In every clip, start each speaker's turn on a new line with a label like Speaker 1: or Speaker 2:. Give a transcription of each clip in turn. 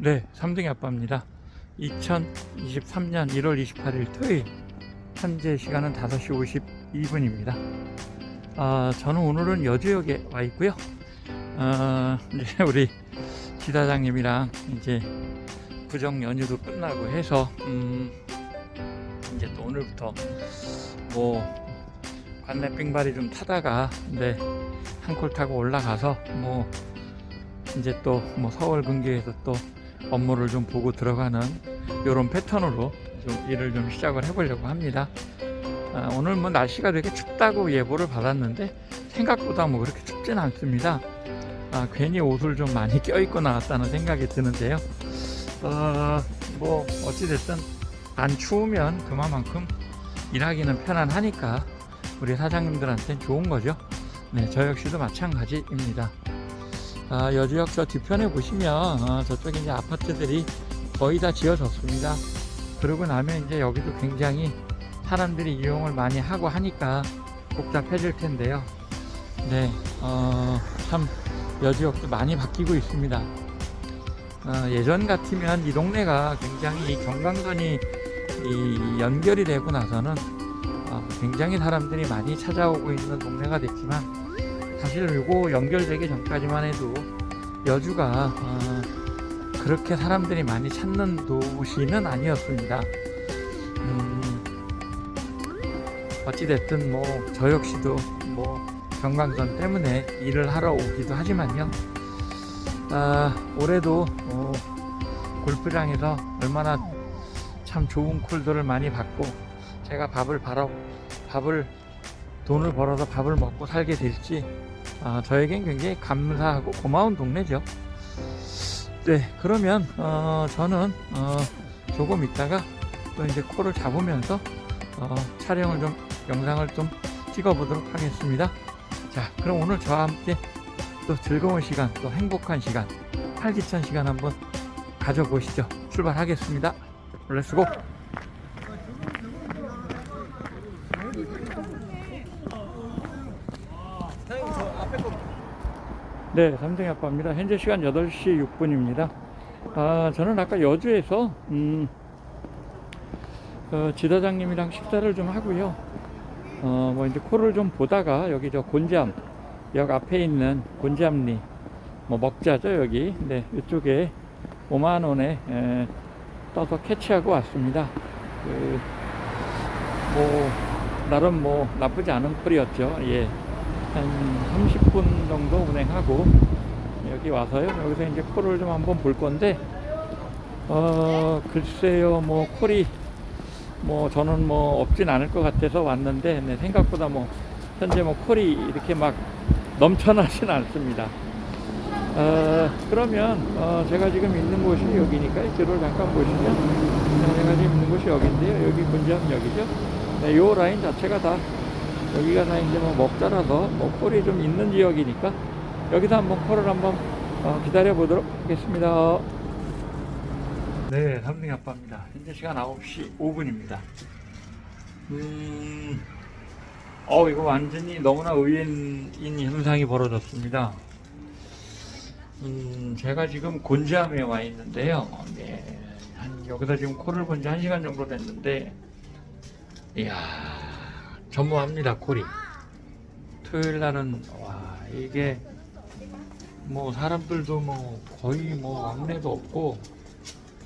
Speaker 1: 네, 3등의 아빠입니다. 2023년 1월 28일 토요일 현재 시간은 5시 52분입니다. 아, 저는 오늘은 여주역에 와 있고요. 아, 이제 우리 지사장님이랑 이제 부정 연휴도 끝나고 해서 음, 이제 또 오늘부터 뭐 관내 빙발이 좀 타다가 네, 한콜 타고 올라가서 뭐 이제 또 뭐 서울 근교에서 또 업무를 좀 보고 들어가는 이런 패턴으로 좀 일을 좀 시작을 해보려고 합니다. 아, 오늘 뭐 날씨가 되게 춥다고 예보를 받았는데 생각보다 뭐 그렇게 춥진 않습니다. 아, 괜히 옷을 좀 많이 껴입고 나왔다는 생각이 드는데요. 어, 뭐 어찌됐든 안 추우면 그만큼 일하기는 편안하니까 우리 사장님들한테는 좋은 거죠. 네, 저 역시도 마찬가지입니다. 아, 여주역 저 뒤편에 보시면 아, 저쪽에 이제 아파트들이 거의 다 지어졌습니다. 그러고 나면 이제 여기도 굉장히 사람들이 이용을 많이 하고 하니까 복잡해질 텐데요. 네, 어, 참 여주역도 많이 바뀌고 있습니다. 어, 예전 같으면 이 동네가 굉장히 이 경강선이 이 연결이 되고 나서는 어, 굉장히 사람들이 많이 찾아오고 있는 동네가 됐지만 사실 이거 연결되기 전까지만 해도 여주가 어, 그렇게 사람들이 많이 찾는 도시는 아니었습니다. 음, 어찌됐든 뭐 저 역시도 뭐 경광선 때문에 일을 하러 오기도 하지만요. 아, 올해도 어, 골프장에서 얼마나 참 좋은 콜들을 많이 받고 제가 밥을 벌어 밥을 돈을 벌어서 밥을 먹고 살게 될지 아, 저에겐 굉장히 감사하고 고마운 동네죠. 네, 그러면 어, 저는 어, 조금 있다가 또 이제 코를 잡으면서 어, 촬영을 좀 영상을 좀 찍어보도록 하겠습니다. 자, 그럼 오늘 저와 함께 또 즐거운 시간, 또 행복한 시간, 활기찬 시간 한번 가져보시죠. 출발하겠습니다. 렛츠고! 네, 삼등이 아빠입니다. 현재 시간 8시 6분입니다. 아, 저는 아까 여주에서, 음, 어, 지사장님이랑 식사를 좀 하고요. 어, 뭐 이제 코를 좀 보다가 여기 저 곤잠, 역 앞에 있는 곤잠리, 뭐 먹자죠, 여기. 네, 이쪽에 5만원에 떠서 캐치하고 왔습니다. 그, 뭐, 나름 뭐 나쁘지 않은 콜이었죠. 예. 한 30분 정도 운행하고 여기 와서요. 여기서 이제 콜을 좀 한번 볼 건데 어 글쎄요 뭐 콜이 뭐 저는 뭐 없진 않을 것 같아서 왔는데 네, 생각보다 뭐 현재 뭐 콜이 이렇게 막 넘쳐나진 않습니다. 어, 그러면 어, 제가 지금 있는 곳이 여기니까 이쪽을 잠깐 보시면 네, 제가 지금 있는 곳이 여기인데요. 여기 군자역이죠. 네, 요 라인 자체가 다 여기가 다 이제 뭐 먹자라서 뭐 콜이 좀 있는 지역이니까 여기서 한번 콜을 한번 어, 기다려 보도록 하겠습니다. 네, 삼등 아빠입니다. 현재 시간 9시 5분입니다. 음, 어, 이거 완전히 너무나 의외인 현상이 벌어졌습니다. 음, 제가 지금 곤지암에 와 있는데요. 네, 한, 여기서 지금 콜을 본지 1시간 정도 됐는데, 이야, 전무합니다, 콜이. 토요일 날은, 와, 이게, 뭐, 사람들도 뭐, 거의 뭐, 왕래도 없고,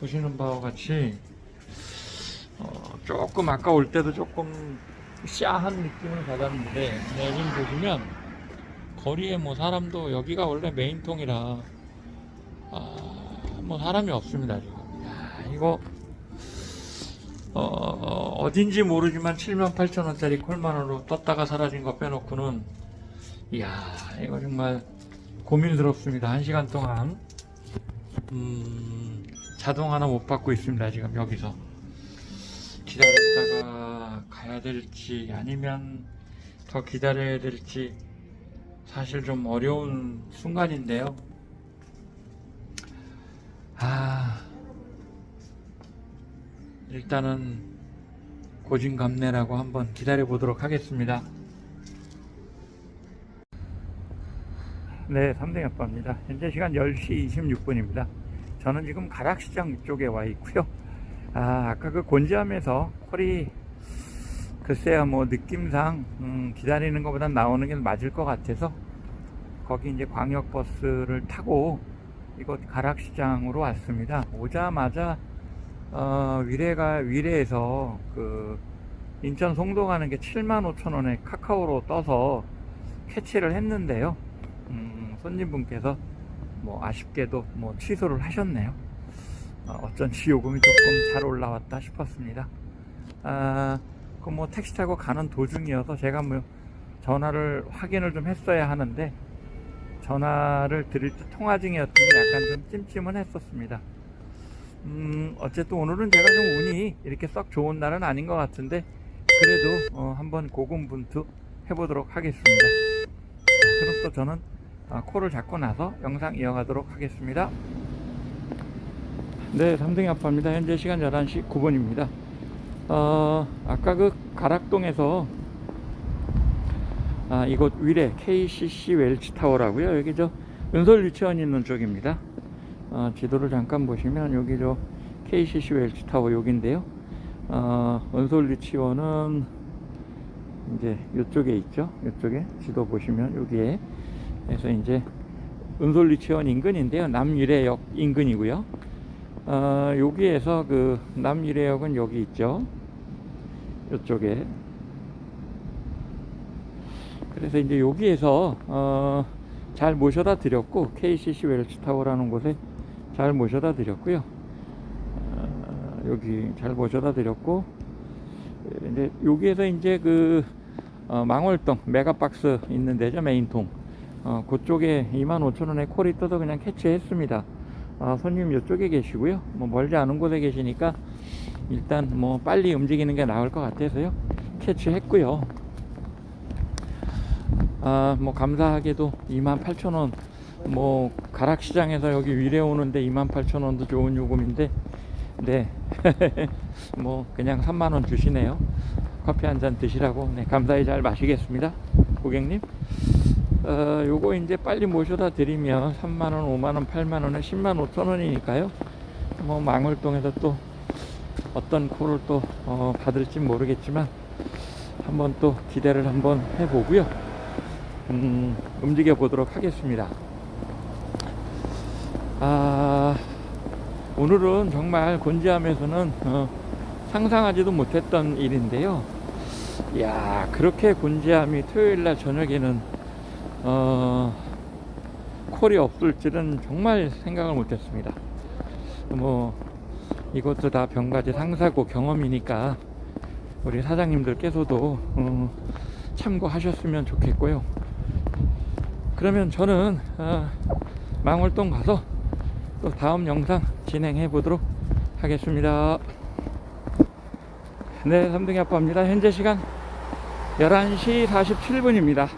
Speaker 1: 보시는 바와 같이, 어, 조금 아까 올 때도 조금 씨한 느낌을 받았는데, 네, 지금 보시면, 거리에 뭐 사람도 여기가 원래 메인통이라 아, 뭐 사람이 없습니다 지금. 야, 이거 어, 어딘지 모르지만 7만 8천 원짜리 콜만으로 떴다가 사라진 거 빼놓고는 이야 이거 정말 고민스럽습니다. 한 시간 동안 음, 자동 하나 못 받고 있습니다 지금 여기서 기다렸다가 가야 될지 아니면 더 기다려야 될지 사실 좀 어려운 순간인데요. 아, 일단은 고진감래라고 한번 기다려 보도록 하겠습니다. 네, 3등 아빠입니다. 현재 시간 10시 26분입니다. 저는 지금 가락시장 쪽에 와 있고요. 아, 아까 그 곤지암에서 콜이 글쎄요, 뭐 느낌상 음, 기다리는 것보단 나오는 게 맞을 것 같아서 거기 이제 광역버스를 타고 이곳 가락시장으로 왔습니다. 오자마자 어, 위례가 위례에서 그 인천 송도 가는 게 7만 5천 원에 카카오로 떠서 캐치를 했는데요. 음, 손님분께서 뭐 아쉽게도 뭐 취소를 하셨네요. 어, 어쩐지 요금이 조금 잘 올라왔다 싶었습니다. 아, 그 뭐 택시 타고 가는 도중이어서 제가 뭐 전화를 확인을 좀 했어야 하는데 전화를 드릴 때 통화 중이었던 게 약간 좀 찜찜은 했었습니다. 음, 어쨌든 오늘은 제가 좀 운이 이렇게 썩 좋은 날은 아닌 것 같은데 그래도 어, 한번 고군분투 해보도록 하겠습니다. 자, 그럼 또 저는 아, 코를 잡고 나서 영상 이어가도록 하겠습니다. 네, 삼등이 아빠입니다. 현재 시간 11시 9분입니다. 어, 아까 그 가락동에서 아, 이곳 위례 KCC 웰치 타워라고요. 여기 저 은솔 유치원 있는 쪽입니다. 어, 지도를 잠깐 보시면 여기 저 KCC 웰치타워 여기인데요. 어, 은솔 유치원은 이제 이쪽에 있죠. 이쪽에 지도 보시면 여기에 그래서 이제 은솔 유치원 인근인데요. 남위례역 인근이고요. 어, 여기에서 그 남위례역은 여기 있죠. 이쪽에 그래서 이제 여기에서 어, 잘 모셔다 드렸고 KCC 웰스타워라는 곳에 잘 모셔다 드렸고요. 어, 여기 잘 모셔다 드렸고 이제 여기에서 이제 그 어, 망월동 메가박스 있는 데죠 메인통 어, 그쪽에 25,000원에 콜이 떠서 그냥 캐치했습니다. 아, 손님 이쪽에 계시고요. 뭐 멀지 않은 곳에 계시니까 일단 뭐 빨리 움직이는 게 나을 것 같아서요. 캐치했고요. 아, 뭐 감사하게도 28,000원 뭐 가락시장에서 여기 위례 오는데 28,000원도 좋은 요금인데 네. 뭐 그냥 3만 원 주시네요. 커피 한 잔 드시라고 네, 감사히 잘 마시겠습니다. 고객님. 어, 요거 이제 빨리 모셔다 드리면 3만 원, 5만 원, 8만 원에 10만 5천 원이니까요. 뭐 망월동에서 또 어떤 콜을 또 어, 받을지 모르겠지만 한번 또 기대를 한번 해보고요. 음, 움직여 보도록 하겠습니다. 아, 오늘은 정말 곤지암에서는 어, 상상하지도 못했던 일인데요. 야 그렇게 곤지암이 토요일 날 저녁에는 어, 콜이 없을 줄은 정말 생각을 못했습니다. 뭐 이것도 다 병가지 상사고 경험이니까 우리 사장님들께서도 어, 참고하셨으면 좋겠고요. 그러면 저는 어, 망월동 가서 또 다음 영상 진행해 보도록 하겠습니다. 네, 삼등이 아빠입니다. 현재 시간 11시 47분입니다.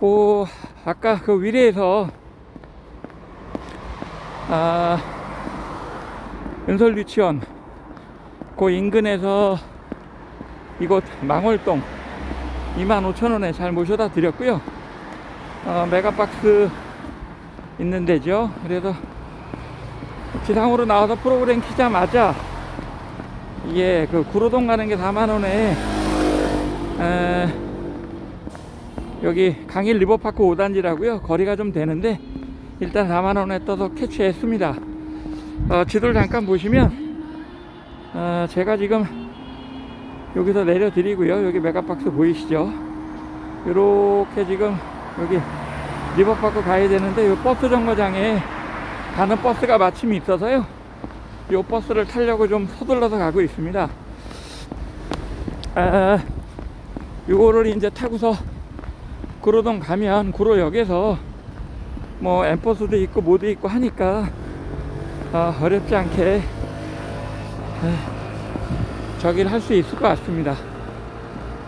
Speaker 1: 오, 아까 그 위례에서 아, 은솔 유치원 그 인근에서 이곳 망월동 25,000원에 잘 모셔다 드렸고요. 어, 메가박스 있는 데죠. 그래서 지상으로 나와서 프로그램 키자마자 이게 그 구로동 가는 게 4만 원에 에, 여기 강일 리버파크 5단지라고요. 거리가 좀 되는데 일단 4만 원에 떠서 캐치했습니다. 어, 지도를 잠깐 보시면 어, 제가 지금 여기서 내려드리고요. 여기 메가박스 보이시죠? 이렇게 지금 여기 리버파크 가야 되는데 이 버스 정거장에 가는 버스가 마침 있어서요. 이 버스를 타려고 좀 서둘러서 가고 있습니다. 아, 요거를 이제 타고서 구로동 가면 구로역에서 뭐 엠버스도 있고 모두 있고 하니까 어, 어렵지 않게 저기를 할 수 있을 것 같습니다.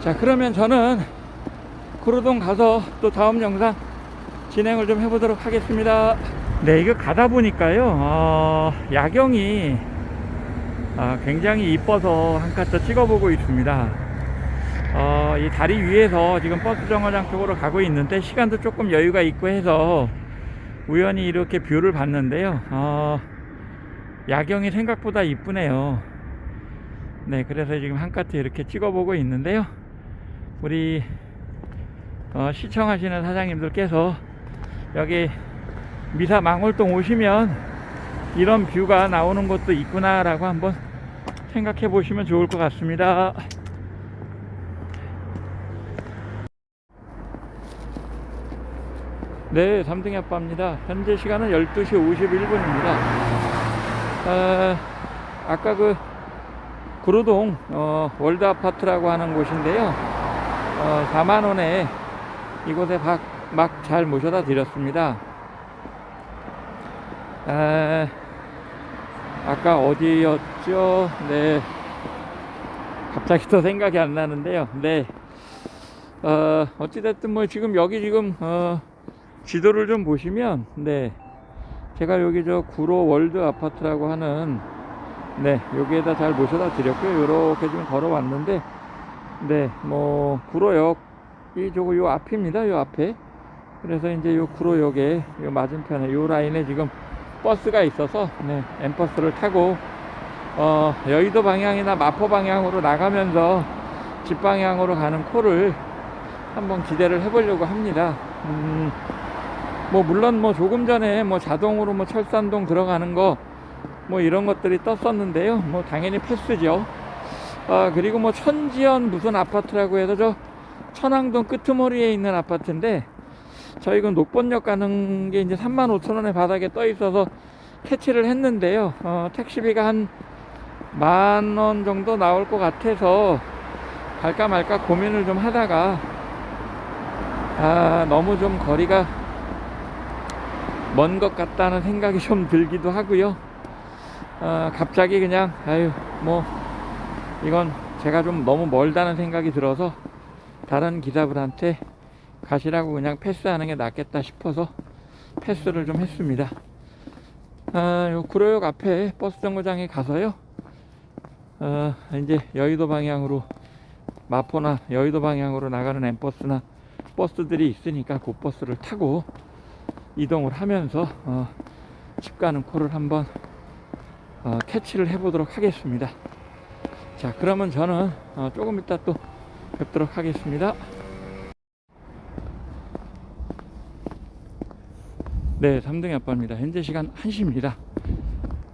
Speaker 1: 자 그러면 저는 구로동 가서 또 다음 영상 진행을 좀 해보도록 하겠습니다. 네 이거 가다 보니까요 어, 야경이 아, 굉장히 이뻐서 한칸더 찍어보고 있습니다. 어, 이 다리 위에서 지금 버스 정거장 쪽으로 가고 있는데 시간도 조금 여유가 있고 해서 우연히 이렇게 뷰를 봤는데요. 어, 야경이 생각보다 이쁘네요. 네, 그래서 지금 한 카트 이렇게 찍어보고 있는데요. 우리 어, 시청하시는 사장님들께서 여기 미사 망월동 오시면 이런 뷰가 나오는 곳도 있구나라고 한번 생각해 보시면 좋을 것 같습니다. 네, 삼등이 아빠입니다. 현재 시간은 12시 51분입니다. 아, 아까 그 구로동 어, 월드 아파트라고 하는 곳인데요. 어, 4만 원에 이곳에 막 잘 모셔다 드렸습니다. 아, 아까 어디였죠? 네. 갑자기 또 생각이 안 나는데요. 네. 어, 어찌됐든 뭐 지금 여기 지금, 어, 지도를 좀 보시면, 네. 제가 여기 저 구로 월드 아파트라고 하는, 네. 여기에다 잘 모셔다 드렸고요. 요렇게 좀 걸어왔는데, 네. 뭐, 구로역이 저거 요 앞입니다. 요 앞에. 그래서 이제 요 구로역에 요 맞은편에 요 라인에 지금 버스가 있어서 네, 엠버스를 타고 어, 여의도 방향이나 마포 방향으로 나가면서 집 방향으로 가는 코를 한번 기대를 해보려고 합니다. 음, 뭐 물론 뭐 조금 전에 뭐 자동으로 뭐 철산동 들어가는 거 뭐 이런 것들이 떴었는데요. 뭐 당연히 패스죠. 아 그리고 뭐 천지연 무슨 아파트라고 해서 저 천왕동 끄트머리에 있는 아파트인데 저희 그 녹번역 가는 게 이제 3만 5천 원에 바닥에 떠 있어서 캐치를 했는데요. 어, 택시비가 한 만 원 정도 나올 것 같아서 갈까 말까 고민을 좀 하다가 아, 너무 좀 거리가 먼 것 같다는 생각이 좀 들기도 하고요. 아, 갑자기 그냥 아유 뭐 이건 제가 좀 너무 멀다는 생각이 들어서 다른 기사분한테 가시라고 그냥 패스하는 게 낫겠다 싶어서 패스를 좀 했습니다. 아, 요 구로역 앞에 버스 정거장에 가서요. 어, 이제 여의도 방향으로 마포나 여의도 방향으로 나가는 엠버스나 버스들이 있으니까 그 버스를 타고 이동을 하면서 어, 집 가는 코를 한번 어, 캐치를 해보도록 하겠습니다. 자, 그러면 저는 어, 조금 이따 또 뵙도록 하겠습니다. 네, 3등의 아빠입니다. 현재 시간 1시입니다.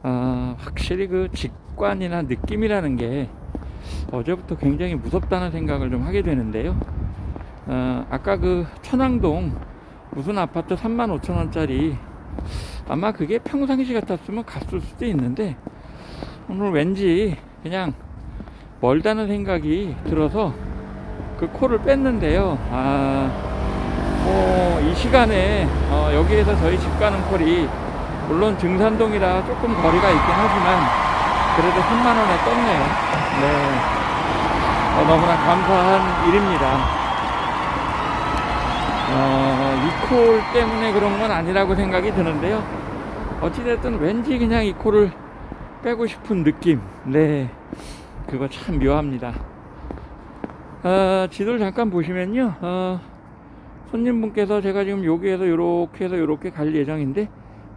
Speaker 1: 아, 확실히 그 직관이나 느낌이라는 게 어제부터 굉장히 무섭다는 생각을 좀 하게 되는데요. 아, 아까 그 천왕동 무슨 아파트 3만 5천 원짜리 아마 그게 평상시 같았으면 갔을 수도 있는데 오늘 왠지 그냥 멀다는 생각이 들어서 그 코를 뺐는데요. 아, 뭐이 시간에 어, 여기에서 저희 집 가는 콜이 물론 증산동이라 조금 거리가 있긴 하지만 그래도 3만 원에 떴네요. 네, 어, 너무나 감사한 일입니다. 어, 이콜 때문에 그런 건 아니라고 생각이 드는데요. 어찌됐든 왠지 그냥 이 콜을 빼고 싶은 느낌. 네, 그거 참 묘합니다. 어, 지도를 잠깐 보시면요. 어, 손님분께서 제가 지금 여기에서 이렇게 해서 이렇게 갈 예정인데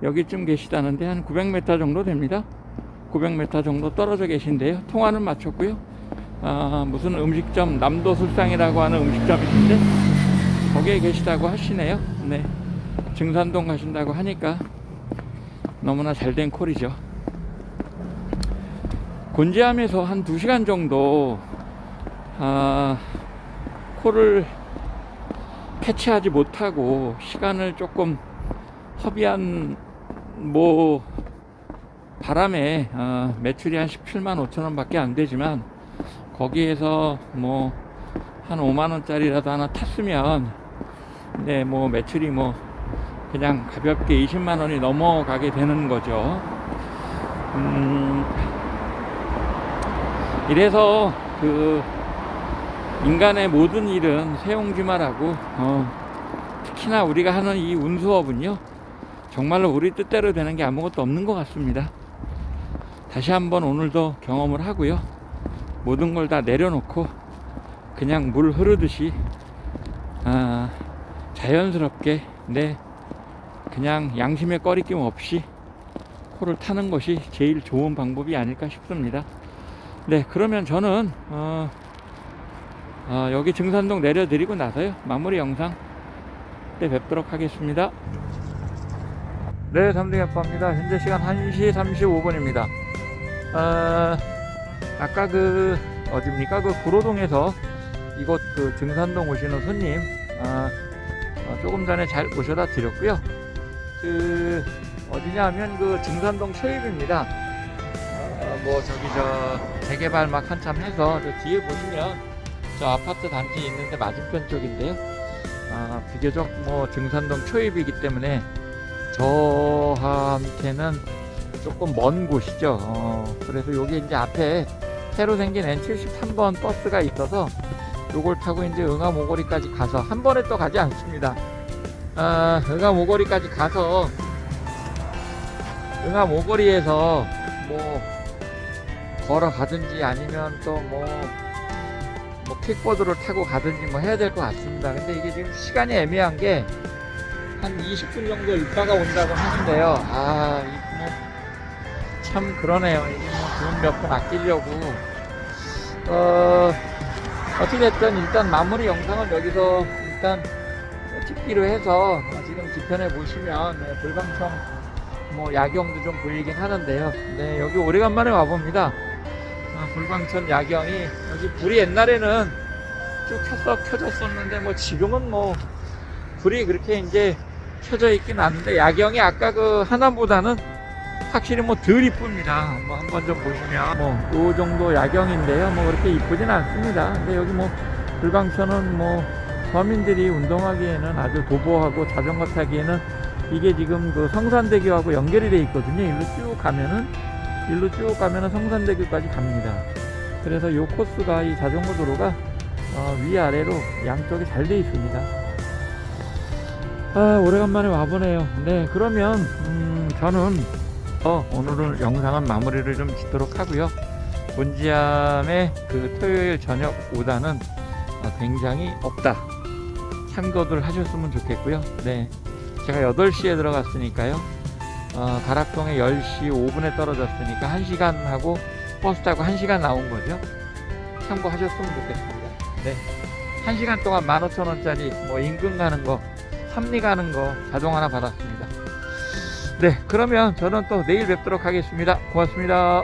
Speaker 1: 여기쯤 계시다는데 한 900m 정도 됩니다. 900m 정도 떨어져 계신데요. 통화는 마쳤고요. 아, 무슨 음식점 남도술상이라고 하는 음식점이 있는데 거기에 계시다고 하시네요. 네. 증산동 가신다고 하니까 너무나 잘 된 콜이죠. 곤지암에서 한 2시간 정도 아, 콜을 캐치하지 못하고 시간을 조금 허비한 뭐 바람에 어, 매출이 한 17만 5천 원밖에 안 되지만 거기에서 뭐 한 5만 원짜리라도 하나 탔으면 네 뭐 매출이 뭐 그냥 가볍게 20만 원이 넘어가게 되는 거죠. 음 이래서 그 인간의 모든 일은 세옹지마라고 어, 특히나 우리가 하는 이 운수업은요 정말로 우리 뜻대로 되는 게 아무것도 없는 것 같습니다 다시 한번 오늘도 경험을 하고요 모든 걸 다 내려놓고 그냥 물 흐르듯이 아, 자연스럽게 네 그냥 양심의 꺼리낌 없이 코를 타는 것이 제일 좋은 방법이 아닐까 싶습니다. 네, 그러면 저는 어, 어, 여기 증산동 내려드리고 나서요 마무리 영상 때 뵙도록 하겠습니다. 네, 삼등 아빠입니다. 현재 시간 1시 35분입니다. 어, 아까 그 어딥니까? 그 구로동에서 이곳 그 증산동 오시는 손님 아, 어, 조금 전에 잘 모셔다 드렸고요. 그 어디냐 하면 그 증산동 초입입니다. 어, 뭐 저기 저 재개발 막 한참 해서 저 뒤에 보시면 저 아파트 단지 있는데 맞은편 쪽인데요. 아, 비교적 뭐 증산동 초입이기 때문에 저한테는 조금 먼 곳이죠. 어, 그래서 여기 이제 앞에 새로 생긴 N73번 버스가 있어서 요걸 타고 이제 응암 오거리까지 가서 한 번에 또 가지 않습니다. 아, 응암 오거리까지 가서 응암 오거리에서 뭐 걸어가든지 아니면 또뭐 뭐 킥보드를 타고 가든지 뭐 해야 될 것 같습니다. 근데 이게 지금 시간이 애매한 게 한 20분 정도 있다가 온다고 하는데요. 아, 이참 그러네요. 이게 뭐돈 몇분 아끼려고. 어, 어찌됐든 일단 마무리 영상은 여기서 일단 찍기로 해서 어, 지금 뒤편에 보시면 네, 불광청 뭐 야경도 좀 보이긴 하는데요. 네, 여기 오래간만에 와봅니다. 아, 불광천 야경이 여기 불이 옛날에는 쭉 켰어 켜졌었는데 뭐 지금은 뭐 불이 그렇게 이제 켜져 있긴 한데 야경이 아까 그 하나보다는 확실히 뭐 덜 이쁩니다. 뭐 한번 좀 보시면 뭐요 정도 야경인데요. 뭐 그렇게 이쁘진 않습니다. 근데 여기 뭐 불광천은 뭐 서민들이 운동하기에는 아주 도보하고 자전거 타기에는 이게 지금 그 성산대교하고 연결이 돼 있거든요. 일로 쭉 가면은 일로 쭉 가면은 성산대교까지 갑니다. 그래서 요 코스가 이 자전거 도로가 어, 위아래로 양쪽에 잘돼 있습니다. 아 오래간만에 와보네요. 네 그러면 음, 저는 어, 오늘은 영상은 마무리를 좀 짓도록 하고요. 문지암의 그 토요일 저녁 오다는 어, 굉장히 없다. 참고들 하셨으면 좋겠고요. 네. 제가 8시에 들어갔으니까요. 어, 가락동에 10시 5분에 떨어졌으니까 1시간 하고 버스 타고 1시간 나온 거죠. 참고하셨으면 좋겠습니다. 네. 1시간 동안 15,000원짜리 뭐 임금 가는 거, 삼리 가는 거 자동 하나 받았습니다. 네, 그러면 저는 또 내일 뵙도록 하겠습니다. 고맙습니다.